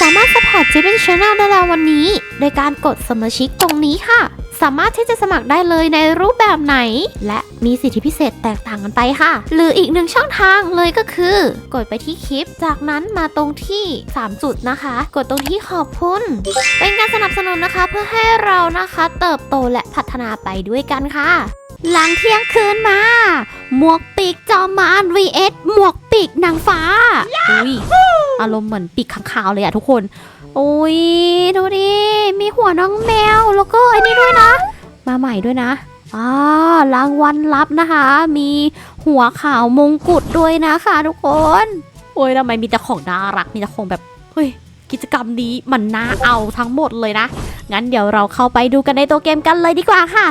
สามารถสปอร์ตเจเป็นช n แนลได้แล้ววันนี้ โดยการกดสมาชิกตรงนี้ค่ะ สามารถที่จะสมัครได้เลยในรูปแบบไหน และมีสิทธิพิเศษแตกต่างกันไปค่ะ หรืออีกหนึ่งช่องทางเลยก็คือ กดไปที่คลิป จากนั้นมาตรงที่ 3 จุดนะคะ กดตรงที่ขอบคุณ เป็นการสนับสนุนนะคะเพื่อให้เรานะคะ เติบโตและพัฒนาไปด้วยกันค่ะ หลังเที่ยงคืนมา หมวกปีกจอมมาร vs หมวกปีกนางฟ้า อุ้ย อารมณ์เหมือนปีกข้างคาวเลยอะทุกคน อุ้ย ดูดิ มีหัวน้องแมว แล้วก็ไอ้นี่ด้วยนะ มาใหม่ด้วยนะอ่ารางวัลลับนะคะ มีหัวขาวมงกุฎด้วยนะคะ ทุกคน โอ้ยทำไมมีแต่ของน่ารัก มีแต่ของแบบ เฮ้ย กิจกรรมนี้มันน่าเอาทั้งหมดเลยนะ งั้นเดี๋ยวเราเข้าไปดูกันในตัวเกมกันเลยดีกว่าค่ะ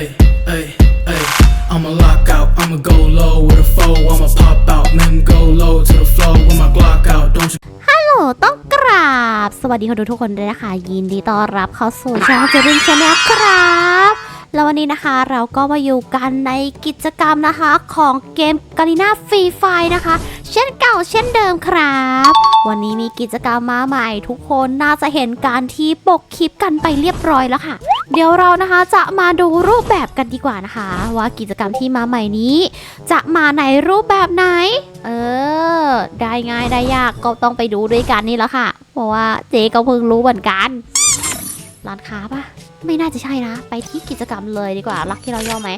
Ay, ay, ay. I'ma lock out, I'ma go low with a foe. I'ma pop out, man, go low to the floor with my Glock out. Don't you ฮัลโหลต้องกราบ สวัสดีคนดูทุกคนด้วยนะคะ ยินดีต้อนรับเข้าสู่ช่องเจริญชาแนลครับ แล้ววันนี้นะคะเราก็มาอยู่กันในกิจกรรมนะคะของเกมกาลิน่าฟรีไฟนะคะ เช่นเก่าเช่นเดิมครับ วันนี้มีกิจกรรมมาใหม่ทุกคนน่าจะเห็นการที่ปกคลิปกันไปเรียบร้อยแล้วค่ะ เดี๋ยวเรานะคะจะมาดูรูปแบบกันดีกว่านะคะ ว่ากิจกรรมที่มาใหม่นี้ จะมาในรูปแบบไหน เออ ได้ง่ายได้ยากก็ต้องไปดูด้วยกันนี่แหละค่ะ เพราะว่าเจ๊ก็เพิ่งรู้เหมือนกันร้านค้าปะไม่น่าจะใช่นะ ไปที่กิจกรรมเลยดีกว่าลักกี้รอย่อไหม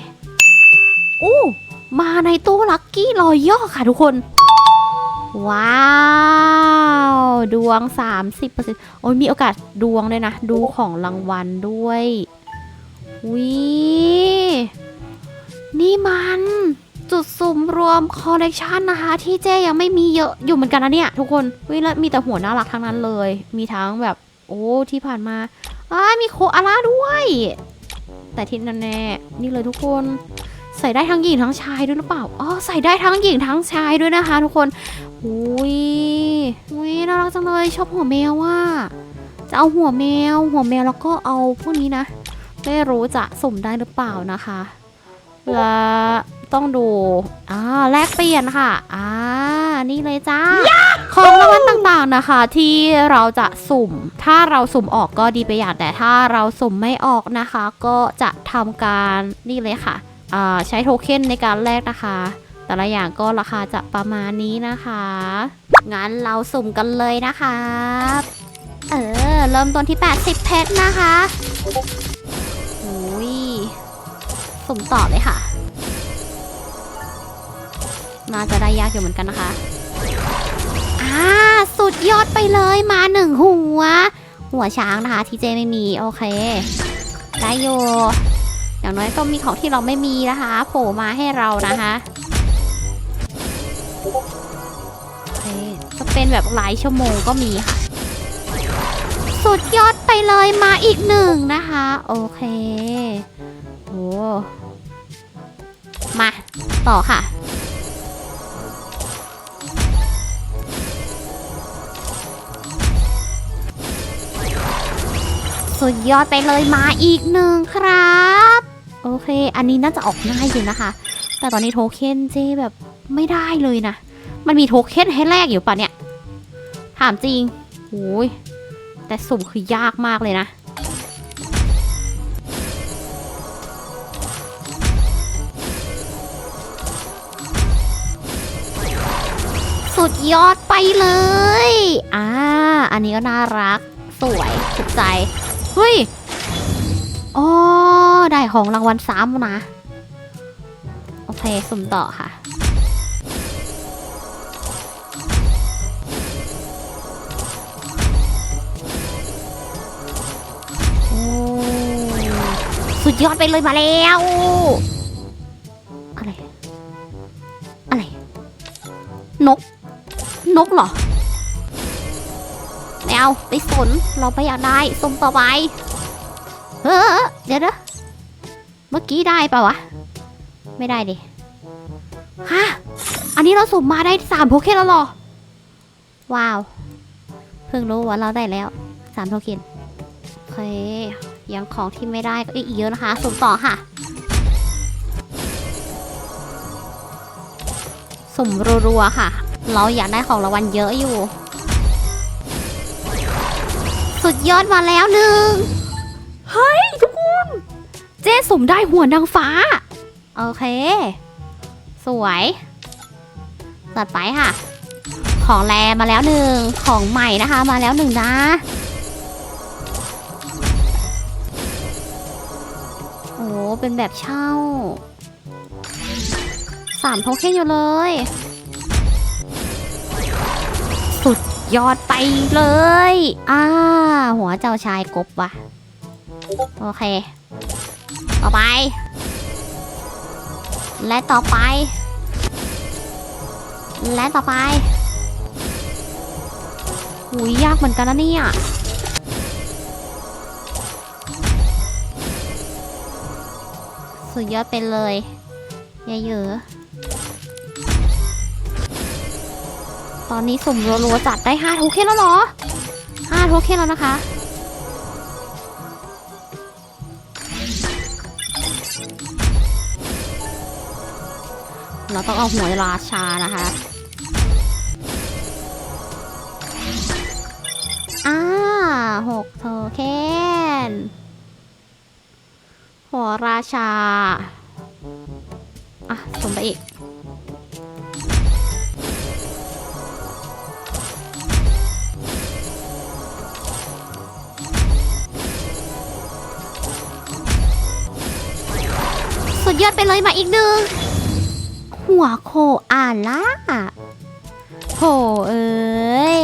อู้มาในตู้ลักกี้รอย่อค่ะทุกคน ว้าว ดวง 30%โอ้ยมีโอกาสดวงด้วยนะ ดูของรางวัลด้วยวินี่มัน จุดสุ่มรวมคอลเลกชันนะคะ ที่เจ๊ยังไม่มีเยอะอยู่เหมือนกันนะเนี่ย ทุกคนวิแล้วมีแต่หัวน่ารักทั้งนั้นเลย มีทั้งแบบโอ้ที่ผ่านมาอ้ามีโคอาล่าด้วย แต่ที่แน่ๆนี่เลยทุกคนใส่ได้ทั้งหญิงทั้งชายด้วยหรือเปล่า อ๋อ ใส่ได้ทั้งหญิงทั้งชายด้วยนะคะ ทุกคน อุ้ยอุ้ยน่ารักจังเลยชอบหัวแมวว่า จะเอาหัวแมว หัวแมวแล้วก็เอาพวกนี้นะ ไม่รู้จะสุ่มได้หรือเปล่านะคะ และต้องดู อ่า แลกเปลี่ยนค่ะ อ่า นี่เลยจ้า ของรางวัลต่างๆนะคะ ที่เราจะสุ่ม ถ้าเราสุ่มออกก็ดีไปอย่างแต่ถ้าเราสุ่มไม่ออกนะคะ ก็จะทำการนี่เลยค่ะ อ่า ใช้โทเค็นในการแลกนะคะ แต่ละอย่างก็ราคาจะประมาณนี้นะคะ งั้นเราสุ่มกันเลยนะคะเออ เริ่มต้นที่ 80 เพชรนะคะอุ้ยสุ่มต่อเลยค่ะ น่าจะได้ยากอยู่เหมือนกันนะคะอ่าสุดยอดไปเลยมาหนึ่งหัว หัวช้างนะคะที่เจไม่มี โอเค ได้อยู่อย่างน้อยก็มีของที่เราไม่มีนะคะ โผล่มาให้เรานะคะ เป็นแบบหลายชั่วโมงก็มีค่ะ สุดยอดไปเลยมาอีกหนึ่งนะคะ โอเคโอ้มา ต่อค่ะ สุดยอดไปเลยมาอีกหนึ่งครับ โอเค อันนี้น่าจะออกง่ายอยู่นะคะ แต่ตอนนี้โทเค็นเจแบบไม่ได้เลยนะ มันมีโทเค็นให้แลกอยู่ปะเนี่ย ถามจริงโอ้ยแต่สุ่มคือยากมากเลยนะ สุดยอดไปเลย อ่า อันนี้ก็น่ารัก สวยถูกใจ เฮ้ยอ๋อได้ของรางวัลซ้ำนะ โอเค สุ่มต่อค่ะ สุดยอดไปเลยมาแล้ว อะไร อะไร นก นกเหรอ ไม่เอาไปสน เราไปอยากได้สุ่มต่อไป เฮ้อเดี๋ยวนะเมื่อกี้ได้ปะวะ ไม่ได้ดิ ฮะ อันนี้เราสุ่มมาได้สามโทเคนแล้วหรอ ว้าว เพิ่งรู้ว่าเราได้แล้วสามโทเคนโอเค ยังของที่ไม่ได้ก็อีกเยอะนะคะสุ่มต่อค่ะสุ่มรัวๆค่ะ เราอยากได้ของรางวัลเยอะอยู่ สุดยอดมาแล้วหนึ่งเฮ้ยทุกคนเจ๊สุ่มได้หัวนางฟ้า โอเค สวยตัดไปค่ะ ของแรมาแล้วหนึ่งของใหม่นะคะ มาแล้วหนึ่งนะ เป็นแบบเช่าสามโทเค็นอยู่เลย สุดยอดไปเลย อ่า หัวเจ้าชายกบว่ะ โอเค ต่อไป และต่อไป และต่อไปหุยยากเหมือนกันนะเนี่ย สุดยอดไปเลยอย่าเยอะตอนนี้สุ่มรัวๆจัดได้5โทเค็นแล้วเหรอ5โทเค็นแล้วนะคะ เราต้องเอาหัวราชานะคะอ่าหกโทเค็น หัวราชา อะส่งไปอีก สุดยอดไปเลยมาอีกหนึ่ง หัวโคอาล่าโหเอ้ย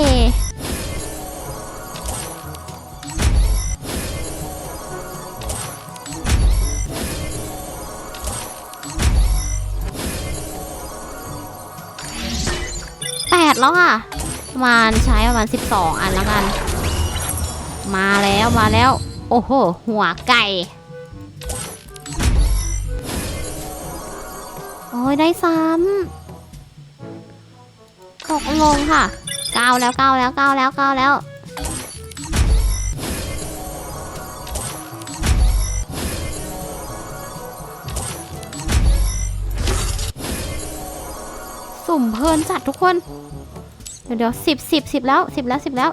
แล้วค่ะ ประมาณใช้ประมาณ 12 อันแล้วกัน มาแล้วมาแล้ว โอ้โห หัวไก่ โอ้ยได้ซ้ำตกลงค่ะก้าวแล้วก้าวแล้วก้าวแล้วก้าวแล้วสุ่มเพลินจัดทุกคน เดี๋ยวเดี๋ยวสิบสิบสิบแล้วสิบแล้วสิบแล้ว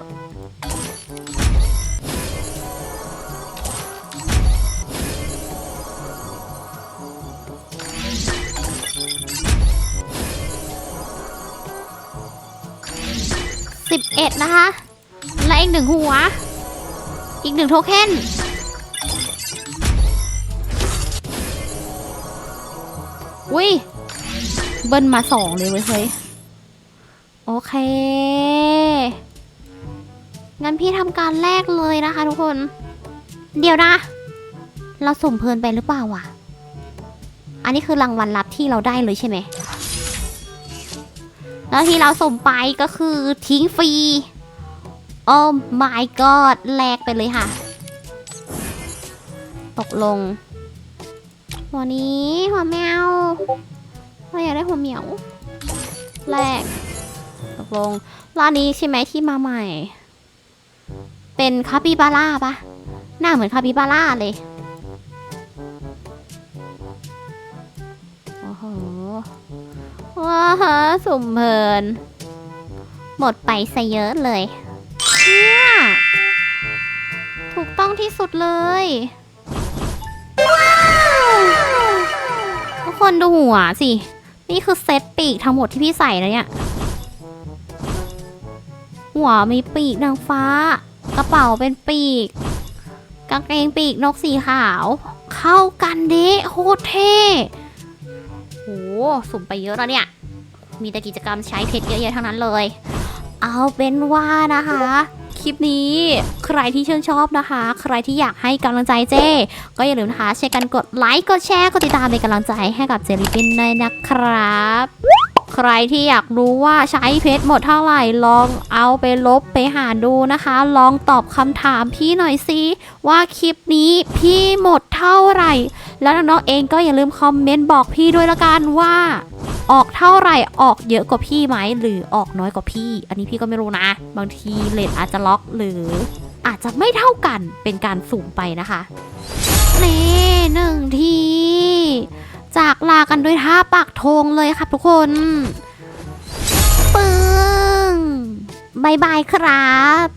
สิบเอ็ดนะคะ และอีกหนึ่งหัว อีกหนึ่งโทเค็นอุ้ย เบิ้ลมาสองเลยเว้ยเฮ้ย เค งั้นพี่ทำการแรกเลยนะคะทุกคน เดี๋ยวนะ เราสุ่มเพลินไปหรือเปล่าวะอันนี้คือรางวัลลับที่เราได้เลยใช่ไหม แล้วที่เราส่งไปก็คือทิ้งฟรี โอ้ my god แลกไปเลยค่ะ ตกลง หัวนี้หัวแมวเราอยากได้หัวเหมียวแรก กลง ร้านนี้ใช่ไหมที่มาใหม่ เป็นคาปิบาร่าปะหน้าเหมือนคาปิบาร่าเลย โอ้โห ว้าฮะสุ่มเพลิน หมดไปซะเยอะเลยเนี่ยถูกต้องที่สุดเลยทุกคนดูหัวสิ นี่คือเซตปีกทั้งหมดที่พี่ใส่แล้วเนี่ย หัวมีปีกนางฟ้า กระเป๋าเป็นปีก กางเกงปีกนกสีขาว เข้ากันดะโคตรเท่โหสุ่มไปเยอะแล้วเนี่ย มีแต่กิจกรรมใช้เพชรเยอะๆทั้งนั้นเลย เอาเป็นว่านะคะ คลิปนี้ใครที่ชื่นชอบนะคะ ใครที่อยากให้กำลังใจเจ้ก็อย่าลืมนะคะช่วยกันกดไลค์ กดแชร์ กดติดตามเป็นกำลังใจให้กับเจลิปินด้วยนะครับ ใครที่อยากรู้ว่าใช้เพชรหมดเท่าไหร่ลองเอาไปลบไปหาดูนะคะ ลองตอบคำถามพี่หน่อยสิว่าคลิปนี้พี่หมดเท่าไหร่ แล้วน้องๆเองก็อย่าลืมคอมเมนต์บอกพี่ด้วยละกันว่าออกเท่าไหร่ออกเยอะกว่าพี่ไหมหรือออกน้อยกว่าพี่ อันนี้พี่ก็ไม่รู้นะ บางทีเลทอาจจะล็อกหรือ อาจจะไม่เท่ากันเป็นการสุ่มไปนะคะ นี่หนึ่งที จากลากันด้วยท่าปากธงเลยค่ะทุกคนปึ้งบายบายครับ